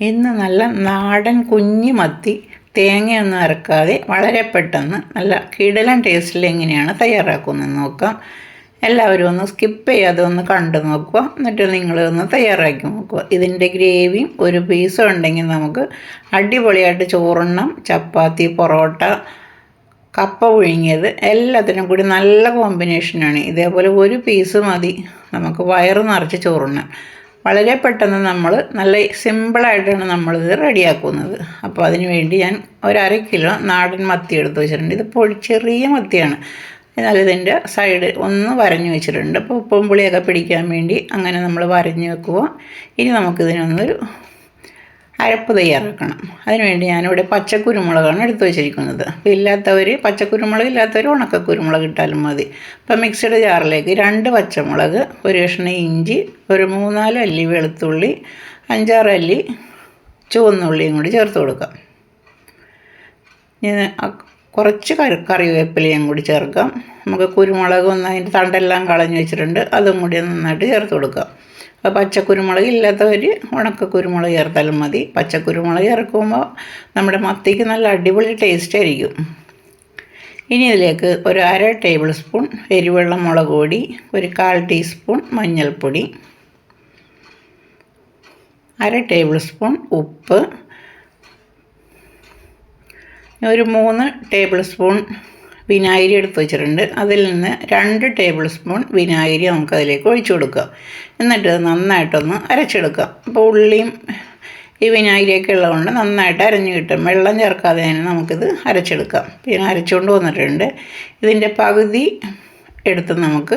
ഇന്ന് നല്ല നാടൻ കുഞ്ഞു മത്തി തേങ്ങയൊന്നും അരക്കാതെ വളരെ പെട്ടെന്ന് നല്ല കിടലൻ ടേസ്റ്റിൽ എങ്ങനെയാണ് തയ്യാറാക്കുന്നത് നോക്കാം. എല്ലാവരും ഒന്ന് സ്കിപ്പ് ചെയ്യാതെ ഒന്ന് കണ്ടു നോക്കുക. എന്നിട്ട് നിങ്ങൾ ഒന്ന് തയ്യാറാക്കി നോക്കുക. ഇതിന്റെ ഗ്രേവിയും ഒരു പീസും ഉണ്ടെങ്കിൽ നമുക്ക് അടിപൊളിയായിട്ട് ചോറെണ്ണം ചപ്പാത്തി പൊറോട്ട കപ്പ പുഴുങ്ങിയത് എല്ലാത്തിനും കൂടി നല്ല കോമ്പിനേഷനാണ് ഇതേപോലെ ഒരു പീസ് മതി. നമുക്ക് വയറ് നിറച്ച് ചോറുണ്ണാൻ വളരെ പെട്ടെന്ന് നമ്മൾ നല്ല സിമ്പിളായിട്ടാണ് നമ്മളിത് റെഡിയാക്കുന്നത്. അപ്പോൾ അതിന് വേണ്ടി ഞാൻ ഒരു അര കിലോ നാടൻ മത്തി എടുത്ത് വെച്ചിട്ടുണ്ട്. ഇത് പൊടി ചെറിയ മത്തിയാണ്. എന്നാൽ ഇതിന്റെ സൈഡ് ഒന്ന് വരഞ്ഞു വെച്ചിട്ടുണ്ട്. അപ്പോൾ ഉപ്പും പുളിയൊക്കെ പിടിക്കാൻ വേണ്ടി അങ്ങനെ നമ്മൾ വരഞ്ഞു വെക്കുക ഇനി നമുക്കിതിനൊന്നൊരു അരപ്പ് തയ്യാറാക്കണം. അതിനുവേണ്ടി ഞാനിവിടെ പച്ചക്കുരുമുളകാണ് എടുത്തു വെച്ചിരിക്കുന്നത്. അപ്പോൾ ഇല്ലാത്തവർ പച്ചക്കുരുമുളക് ഇല്ലാത്തവർ ഉണക്കക്കുരുമുളക് ഇട്ടാലും മതി. അപ്പോൾ മിക്സഡ് ജാറിലേക്ക് രണ്ട് പച്ചമുളക് ഒരു കഷ്ണം ഇഞ്ചി ഒരു മൂന്നാൽ അല്ലി വെളുത്തുള്ളി അഞ്ചാറ് അല്ലി ചുവന്നുള്ളിയും കൂടി ചേർത്ത് കൊടുക്കാം. ഇനി കുറച്ച് കറി കറിവേപ്പിലയും കൂടി ചേർക്കാം. നമുക്ക് കുരുമുളക് ഒന്ന് അതിന്റെ തണ്ടെല്ലാം കളഞ്ഞു വെച്ചിട്ടുണ്ട്. അതും കൂടി നന്നായിട്ട് ചേർത്ത് കൊടുക്കാം. പച്ചക്കുരുമുളക് ഇല്ലാത്തവർ ഉണക്ക കുരുമുളക് ചേർത്താലും മതി. പച്ചക്കുരുമുളക് ചേർക്കുമ്പോൾ നമ്മുടെ മത്തിക്ക് നല്ല അടിപൊളി ടേസ്റ്റ് ആയിരിക്കും. ഇനി ഇതിലേക്ക് ഒരു അര ടേബിൾ സ്പൂൺ എരിവെള്ളം മുളക് പൊടി ഒരു കാൽ ടീസ്പൂൺ മഞ്ഞൾപ്പൊടി അര ടേബിൾ സ്പൂൺ ഉപ്പ് ഒരു മൂന്ന് ടേബിൾ സ്പൂൺ വിനാഗിരി എടുത്ത് വെച്ചിട്ടുണ്ട്. അതിൽ നിന്ന് രണ്ട് ടേബിൾ സ്പൂൺ വിനാഗിരി നമുക്ക് അതിലേക്ക് ഒഴിച്ചു കൊടുക്കാം എന്നിട്ട് നന്നായിട്ടൊന്ന് അരച്ചെടുക്കാം അപ്പോൾ ഉള്ളിയും ഈ വിനാഗിരിയൊക്കെ ഉള്ളതുകൊണ്ട് നന്നായിട്ട് അരഞ്ഞു കിട്ടും. വെള്ളം ചേർക്കാതെ തന്നെ നമുക്കിത് അരച്ചെടുക്കാം. പിന്നെ അരച്ചുകൊണ്ട് വന്നിട്ടുണ്ട്. ഇതിന്റെ പകുതി എടുത്ത് നമുക്ക്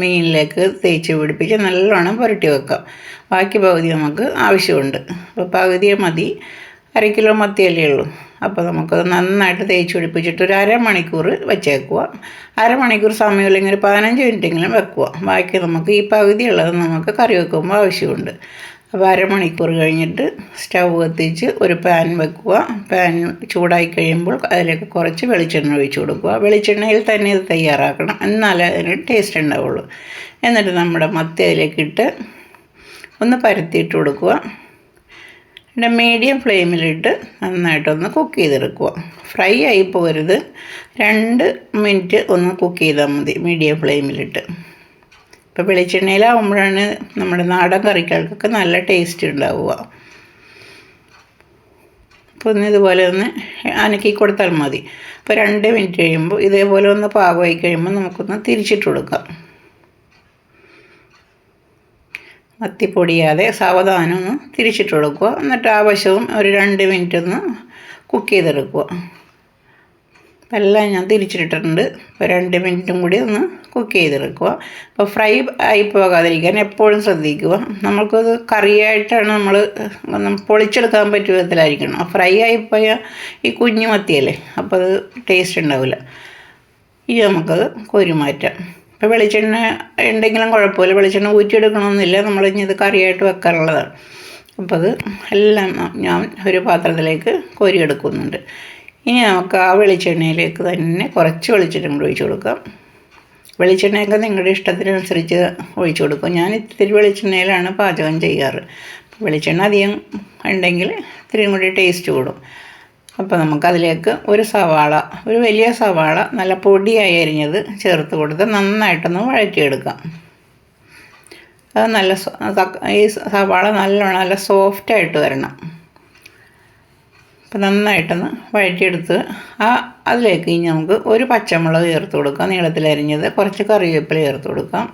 മീനിലേക്ക് തേച്ച് പിടിപ്പിച്ച് നല്ലോണം പുരട്ടി വെക്കാം. ബാക്കി പകുതി നമുക്ക് ആവശ്യമുണ്ട്. അപ്പോൾ പകുതിയെ മതി. അര കിലോ മത്തിയല്ലേ ഉള്ളൂ. അപ്പോൾ നമുക്കത് നന്നായിട്ട് തേച്ച് പിടിപ്പിച്ചിട്ട് ഒരു അരമണിക്കൂർ വെച്ചേക്കുക. അരമണിക്കൂർ സമയം സമയമില്ലെങ്കിൽ ഒരു പതിനഞ്ച് മിനിറ്റെങ്കിലും വെക്കുക. ബാക്കി നമുക്ക് ഈ പകുതി ഉള്ളത് നമുക്ക് കറി വെക്കുമ്പോൾ ആവശ്യമുണ്ട്. അപ്പോൾ അരമണിക്കൂർ കഴിഞ്ഞിട്ട് സ്റ്റൗ കത്തിച്ച് ഒരു പാൻ വെക്കുക. പാൻ ചൂടായി കഴിയുമ്പോൾ അതിലേക്ക് കുറച്ച് വെളിച്ചെണ്ണ ഒഴിച്ചു കൊടുക്കുക. വെളിച്ചെണ്ണയിൽ തന്നെ ഇത് തയ്യാറാക്കണം. എന്നാലേ അതിന് ടേസ്റ്റ് ഉണ്ടാവുള്ളൂ. എന്നിട്ട് നമ്മുടെ മത്തി അതിലേക്കിട്ട് ഒന്ന് പരത്തിയിട്ട് കൊടുക്കുക. പിന്നെ മീഡിയം ഫ്ലെയിമിലിട്ട് നന്നായിട്ടൊന്ന് കുക്ക് ചെയ്തെടുക്കുക. ഫ്രൈ ആയി പോകരുത് രണ്ട് മിനിറ്റ് ഒന്ന് കുക്ക് ചെയ്താൽ മതി മീഡിയം ഫ്ലെയിമിലിട്ട് ഇപ്പോൾ വെളിച്ചെണ്ണയിലാവുമ്പോഴാണ് നമ്മുടെ നാടൻ കറികൾക്കൊക്കെ നല്ല ടേസ്റ്റ് ഉണ്ടാവുക. അപ്പോൾ ഒന്ന് ഇതുപോലെ ഒന്ന് അനക്കി കൊടുത്താൽ മതി. അപ്പോൾ രണ്ട് മിനിറ്റ് കഴിയുമ്പോൾ ഇതേപോലെ ഒന്ന് പാകമായി കഴിയുമ്പോൾ നമുക്കൊന്ന് തിരിച്ചിട്ട് കൊടുക്കാം. മത്തി പൊടിയാതെ സാവധാനം ഒന്ന് തിരിച്ചിട്ട് കൊടുക്കുക എന്നിട്ട് ആവശ്യവും ഒരു രണ്ട് മിനിറ്റ് ഒന്ന് കുക്ക് ചെയ്തെടുക്കുക. എല്ലാം ഞാൻ തിരിച്ചിട്ടിട്ടുണ്ട്. ഇപ്പോൾ രണ്ട് മിനിറ്റും കൂടി ഒന്ന് കുക്ക് ചെയ്തെടുക്കുക. അപ്പോൾ ഫ്രൈ ആയി പോകാതിരിക്കാൻ എപ്പോഴും ശ്രദ്ധിക്കുക. നമുക്കത് കറിയായിട്ടാണ് നമ്മൾ പൊളിച്ചെടുക്കാൻ പറ്റിയ വിധത്തിലായിരിക്കണം. ഫ്രൈ ആയിപ്പോയാൽ ഈ കുഞ്ഞു മത്തിയല്ലേ? അപ്പോൾ അത് ടേസ്റ്റ് ഉണ്ടാവില്ല. ഇനി നമുക്കത് കോരി മാറ്റാം. ഇപ്പോൾ വെളിച്ചെണ്ണ ഉണ്ടെങ്കിലും കുഴപ്പമില്ല. വെളിച്ചെണ്ണ ഊറ്റിയെടുക്കണമെന്നില്ല. ഇനി ഇത് കറിയായിട്ട് വെക്കാറുള്ളതാണ് അപ്പോൾ അത് എല്ലാം ഞാൻ ഒരു പാത്രത്തിലേക്ക് കോരിയെടുക്കുന്നുണ്ട്. ഇനി നമുക്ക് ആ വെളിച്ചെണ്ണയിലേക്ക് തന്നെ കുറച്ച് വെളിച്ചെണ്ണ കൂടി ഒഴിച്ചു കൊടുക്കാം. വെളിച്ചെണ്ണയൊക്കെ നിങ്ങളുടെ ഇഷ്ടത്തിനനുസരിച്ച് ഒഴിച്ചു കൊടുക്കും. ഞാൻ ഇത്തിരി വെളിച്ചെണ്ണയിലാണ് പാചകം ചെയ്യാറ്. വെളിച്ചെണ്ണ അധികം ഉണ്ടെങ്കിൽ ഇത്തിരിയും കൂടി ടേസ്റ്റ് കൂടും. അപ്പോൾ നമുക്കതിലേക്ക് ഒരു സവാള ഒരു വലിയ സവാള നല്ല പൊടിയായി അരിഞ്ഞത് ചേർത്ത് കൊടുത്ത് നന്നായിട്ടൊന്ന് വഴറ്റിയെടുക്കാം. അത് നല്ല ഈ സവാള നല്ലോണം നല്ല സോഫ്റ്റായിട്ട് വരണം. അപ്പോൾ നന്നായിട്ടൊന്ന് വഴറ്റിയെടുത്ത് ആ അതിലേക്ക് ഇനി നമുക്ക് ഒരു പച്ചമുളക് ചേർത്ത് കൊടുക്കാം. നീളത്തിൽ അരിഞ്ഞത് കുറച്ച് കറിവേപ്പില ചേർത്ത് കൊടുക്കാം.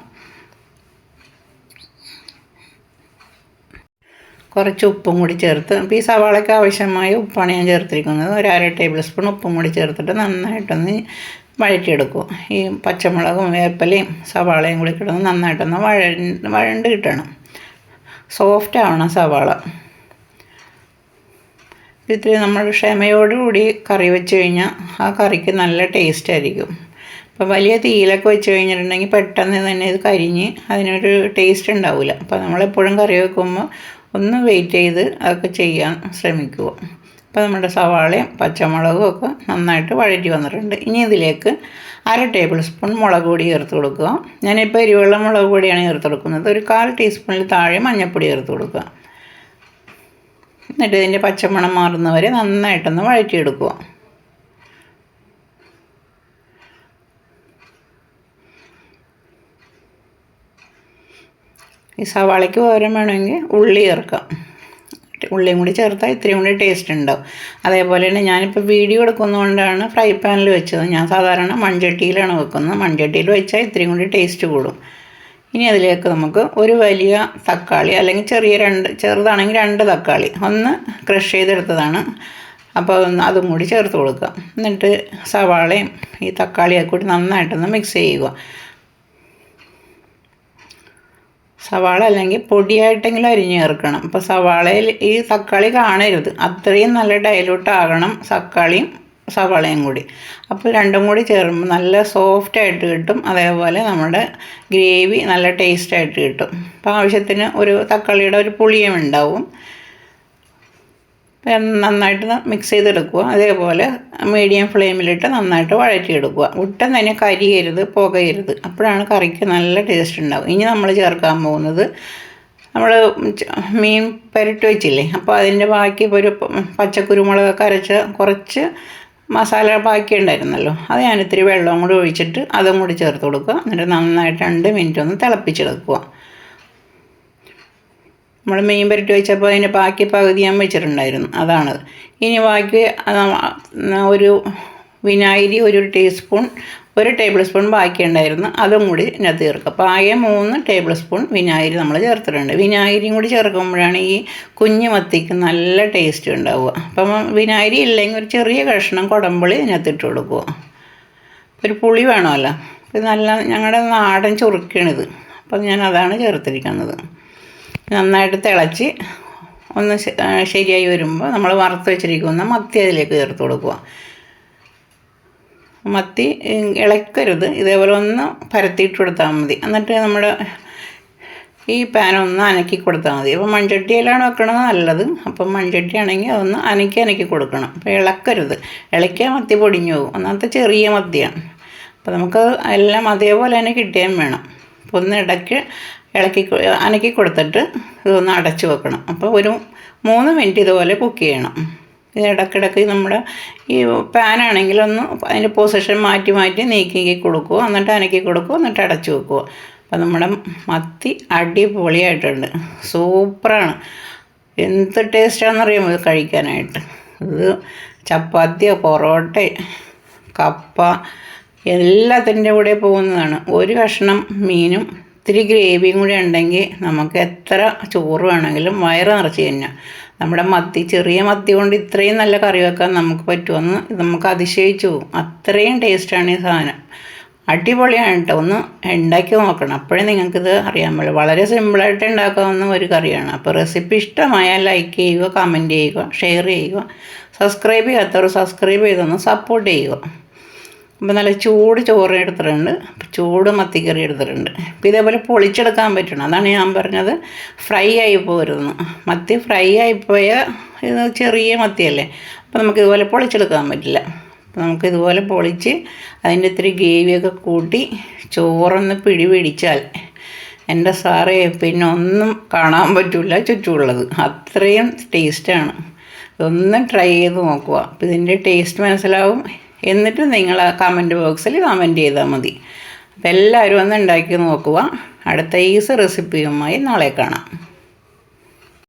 കുറച്ച് ഉപ്പും കൂടി ചേർത്ത് അപ്പോൾ ഈ സവാളയ്ക്ക് ആവശ്യമായ ഉപ്പാണ് ഞാൻ ചേർത്തിരിക്കുന്നത്. ഒരു അര ടേബിൾ സ്പൂൺ ഉപ്പും കൂടി ചേർത്തിട്ട് നന്നായിട്ടൊന്ന് വഴറ്റിയെടുക്കും ഈ പച്ചമുളകും വേപ്പലയും സവാളയും കൂടി കിടന്ന് നന്നായിട്ടൊന്ന് വഴ വഴണ്ട് കിട്ടണം. സോഫ്റ്റ് ആവണം സവാള. ഇത്തിരി നമ്മൾ ക്ഷമയോടുകൂടി കറി വെച്ച് കഴിഞ്ഞാൽ ആ കറിക്ക് നല്ല ടേസ്റ്റ് ആയിരിക്കും. അപ്പോൾ വലിയ തീയിലൊക്കെ വെച്ച് കഴിഞ്ഞിട്ടുണ്ടെങ്കിൽ പെട്ടെന്ന് തന്നെ ഇത് കരിഞ്ഞ് അതിനൊരു ടേസ്റ്റ് ഉണ്ടാവില്ല. അപ്പോൾ നമ്മളെപ്പോഴും കറി വെക്കുമ്പോൾ ഒന്ന് വെയിറ്റ് ചെയ്ത് അതൊക്കെ ചെയ്യാൻ ശ്രമിക്കുക. അപ്പോൾ നമ്മുടെ സവാളയും പച്ചമുളകും ഒക്കെ നന്നായിട്ട് വഴറ്റി വന്നിട്ടുണ്ട്. ഇനി ഇതിലേക്ക് അര ടേബിൾ സ്പൂൺ മുളക് പൊടി ചേർത്ത് കൊടുക്കുക. ഞാനിപ്പോൾ എരിവെള്ളം മുളക് പൊടിയാണ് ചേർത്ത് കൊടുക്കുന്നത്. ഒരു കാൽ ടീസ്പൂണിൽ താഴെ മഞ്ഞൾപ്പൊടി ചേർത്ത് കൊടുക്കുക. എന്നിട്ട് ഇതിന്റെ പച്ചമണം മാറുന്നവരെ നന്നായിട്ടൊന്ന് വഴറ്റിയെടുക്കുക. ഈ സവാളയ്ക്ക് പകരം വേണമെങ്കിൽ ഉള്ളി ചേർക്കാം. ഉള്ളിയും കൂടി ചേർത്താൽ ഇത്രയും കൂടി ടേസ്റ്റ് ഉണ്ടാവും. അതേപോലെ തന്നെ ഞാനിപ്പോൾ വീഡിയോ എടുക്കുന്നതുകൊണ്ടാണ് ഫ്രൈ പാനിൽ വെച്ചത്. ഞാൻ സാധാരണ മൺചട്ടിയിലാണ് വെക്കുന്നത്. മൺചട്ടിയിൽ വെച്ചാൽ ഇത്രയും കൂടി ടേസ്റ്റ് കൂടും. ഇനി അതിലേക്ക് നമുക്ക് ഒരു വലിയ തക്കാളി അല്ലെങ്കിൽ ചെറിയ രണ്ട് ചെറുതാണെങ്കിൽ രണ്ട് തക്കാളി ഒന്ന് ക്രഷ് ചെയ്തെടുത്തതാണ്. അപ്പോൾ അതും കൂടി ചേർത്ത് കൊടുക്കുക എന്നിട്ട് സവാളയും ഈ തക്കാളിയൊക്കെ കൂടി നന്നായിട്ടൊന്ന് മിക്സ് ചെയ്യുക. സവാള അല്ലെങ്കിൽ പൊടിയായിട്ടെങ്കിലും അരിഞ്ഞു ചേർക്കണം. അപ്പോൾ സവാളയിൽ ഈ തക്കാളി കാണരുത്. അത്രയും നല്ല ഡൈലൂട്ട് ആകണം തക്കാളിയും സവാളയും കൂടി. അപ്പോൾ രണ്ടും കൂടി ചേർക്കുമ്പോൾ നല്ല സോഫ്റ്റ് ആയിട്ട് കിട്ടും. അതേപോലെ നമ്മുടെ ഗ്രേവി നല്ല ടേസ്റ്റായിട്ട് കിട്ടും. അപ്പോൾ ആവശ്യത്തിന് ഒരു തക്കാളിയുടെ ഒരു പുളിയും ഉണ്ടാവും. നന്നായിട്ട് മിക്സ് ചെയ്തെടുക്കുക. അതേപോലെ മീഡിയം ഫ്ലെയിമിലിട്ട് നന്നായിട്ട് വഴറ്റിയെടുക്കുക. ഒട്ടും തന്നെ കരിയരുത് പുകയരുത്. അപ്പോഴാണ് കറിക്ക് നല്ല ടേസ്റ്റ് ഉണ്ടാവും ഇനി നമ്മൾ ചേർക്കാൻ പോകുന്നത് നമ്മൾ മീൻ പുരട്ടി വെച്ചില്ലേ? അപ്പോൾ അതിന്റെ ബാക്കി ഒരു പച്ചക്കുരുമുളകൊക്കെ അരച്ച് കുറച്ച് മസാല ബാക്കി ഉണ്ടായിരുന്നല്ലോ. അത് ഞാൻ ഇത്തിരി വെള്ളവും കൂടി ഒഴിച്ചിട്ട് അതും കൂടി ചേർത്ത് കൊടുക്കുക. എന്നിട്ട് നന്നായിട്ട് രണ്ട് മിനിറ്റ് ഒന്ന് തിളപ്പിച്ചെടുക്കുക. നമ്മൾ മീൻ പുരട്ടി വെച്ചപ്പോൾ അതിന്റെ ബാക്കി പകുതി ഞാൻ വെച്ചിട്ടുണ്ടായിരുന്നു. അതാണ്. ഇനി ബാക്കി ഒരു വിനാഗിരി ഒരു ടീസ്പൂൺ ഒരു ടേബിൾ സ്പൂൺ ബാക്കി ഉണ്ടായിരുന്നു അതും കൂടി ഇതിനകത്ത് ചേർക്കുക. അപ്പോൾ ആകെ മൂന്ന് ടേബിൾ സ്പൂൺ വിനാഗിരി നമ്മൾ ചേർത്തിട്ടുണ്ട്. വിനാഗിരിയും കൂടി ചേർക്കുമ്പോഴാണ് ഈ കുഞ്ഞു മത്തിക്ക് നല്ല ടേസ്റ്റ് ഉണ്ടാവുക. അപ്പം വിനാഗിരി ഇല്ലെങ്കിൽ ഒരു ചെറിയ കഷ്ണം കുടമ്പുളി ഇതിനകത്ത് ഇട്ട് കൊടുക്കുക. ഒരു പുളി വേണമല്ലോ. ഇത് നല്ല ഞങ്ങളുടെ നാടൻ ചുറുക്കണിത്. അപ്പം ഞാൻ അതാണ് ചേർത്തിരിക്കുന്നത്. നന്നായിട്ട് തിളച്ച് ഒന്ന് ശരിയായി വരുമ്പോൾ നമ്മൾ വറുത്ത് വെച്ചിരിക്കുന്ന മത്തി അതിലേക്ക് ചേർത്ത് കൊടുക്കുക. മത്തി ഇളക്കരുത്. ഇതേപോലെ ഒന്ന് പരത്തിയിട്ട് കൊടുത്താൽ മതി. എന്നിട്ട് നമ്മുടെ ഈ പാൻ ഒന്ന് അനക്കി കൊടുത്താൽ മതി. അപ്പോൾ മൺചട്ടിയിലാണ് വെക്കണത് നല്ലത്. അപ്പം മൺചട്ടി ആണെങ്കിൽ അതൊന്ന് അനക്കി അനക്കി കൊടുക്കണം. അപ്പോൾ ഇളക്കരുത്. ഇളക്കിയാൽ മത്തി പൊടിഞ്ഞു പോകും. ഒന്നാമത്തെ ചെറിയ മത്തിയാണ്. അപ്പോൾ നമുക്ക് എല്ലാം അതേപോലെ തന്നെ കിട്ടുകയും വേണം. അപ്പോൾ ഒന്ന് ഇടയ്ക്ക് ഇളക്കി അനക്കി കൊടുത്തിട്ട് ഇതൊന്ന് അടച്ചു വെക്കണം. അപ്പോൾ ഒരു മൂന്ന് മിനിറ്റ് ഇതുപോലെ കുക്ക് ചെയ്യണം. ഇത് ഇടയ്ക്കിടയ്ക്ക് നമ്മുടെ ഈ പാനാണെങ്കിൽ ഒന്ന് അതിന്റെ പൊസിഷൻ മാറ്റി മാറ്റി നീക്കി കൊടുക്കുക. എന്നിട്ട് അനക്കി കൊടുക്കുക. എന്നിട്ട് അടച്ചു വെക്കുക. അപ്പോൾ നമ്മുടെ മത്തി അടിപൊളിയായിട്ടുണ്ട്. സൂപ്പറാണ്. എന്ത് ടേസ്റ്റാണെന്നറിയാമോ ഇത് കഴിക്കാനായിട്ട്? ഇത് ചപ്പാത്തിയോ പൊറോട്ട കപ്പ എല്ലാത്തിന്റെ കൂടെ പോകുന്നതാണ്. ഒരു കഷ്ണം മീനും ഇത്തിരി ഗ്രേവിയും കൂടി ഉണ്ടെങ്കിൽ നമുക്ക് എത്ര ചോറ് വേണമെങ്കിലും വയറ് നിറച്ച് കഴിഞ്ഞാൽ നമ്മുടെ മത്തി ചെറിയ മത്തി കൊണ്ട് ഇത്രയും നല്ല കറി വെക്കാൻ നമുക്ക് പറ്റുമെന്ന് നമുക്ക് അതിശയിച്ചു പോകും. അത്രയും ടേസ്റ്റാണ് ഈ സാധനം. അടിപൊളിയാണ് കേട്ടോ ഒന്ന് ഉണ്ടാക്കി നോക്കണം. അപ്പോഴേ നിങ്ങൾക്കിത് അറിയാൻ പറ്റും വളരെ സിമ്പിളായിട്ട് ഉണ്ടാക്കാവുന്ന ഒരു കറിയാണ്. അപ്പോൾ റെസിപ്പി ഇഷ്ടമായാൽ ലൈക്ക് ചെയ്യുക കമന്റ് ചെയ്യുക ഷെയർ ചെയ്യുക സബ്സ്ക്രൈബ് ചെയ്യാത്തവർ സബ്സ്ക്രൈബ് ചെയ്തൊന്ന് സപ്പോർട്ട് ചെയ്യുക. അപ്പോൾ നല്ല ചൂട് ചോറ് എടുത്തിട്ടുണ്ട്. ചൂട് മത്തിക്കറി എടുത്തിട്ടുണ്ട്. അപ്പം ഇതേപോലെ പൊളിച്ചെടുക്കാൻ പറ്റണം. അതാണ് ഞാൻ പറഞ്ഞത്. ഫ്രൈ ആയി പോരുന്നു. മത്തി ഫ്രൈ ആയിപ്പോയ ഇത് ചെറിയ മത്തിയല്ലേ? അപ്പം നമുക്ക് ഇതുപോലെ പൊളിച്ചെടുക്കാൻ പറ്റില്ല. അപ്പം നമുക്ക് ഇതുപോലെ പൊളിച്ച് അതിന്റെ ഇത്തിരി ഗ്രേവിയൊക്കെ കൂട്ടി ചോറൊന്ന് പിടി പിടിച്ചാൽ എന്റെ സാറേ പിന്നെ ഒന്നും കാണാൻ പറ്റില്ല ചുറ്റുമുള്ളത്. അത്രയും ടേസ്റ്റാണ്. ഇതൊന്നും ട്രൈ ചെയ്ത് നോക്കുക. അപ്പോൾ ഇതിന്റെ ടേസ്റ്റ് മനസ്സിലാവും. എന്നിട്ട് നിങ്ങൾ കമന്റ് ബോക്സിൽ കമന്റ് ചെയ്താൽ മതി. അപ്പോൾ എല്ലാവരും ഒന്ന് ഉണ്ടാക്കി നോക്കുക. അടുത്ത ഈസ് റെസിപ്പിയുമായി നാളെ കാണാം.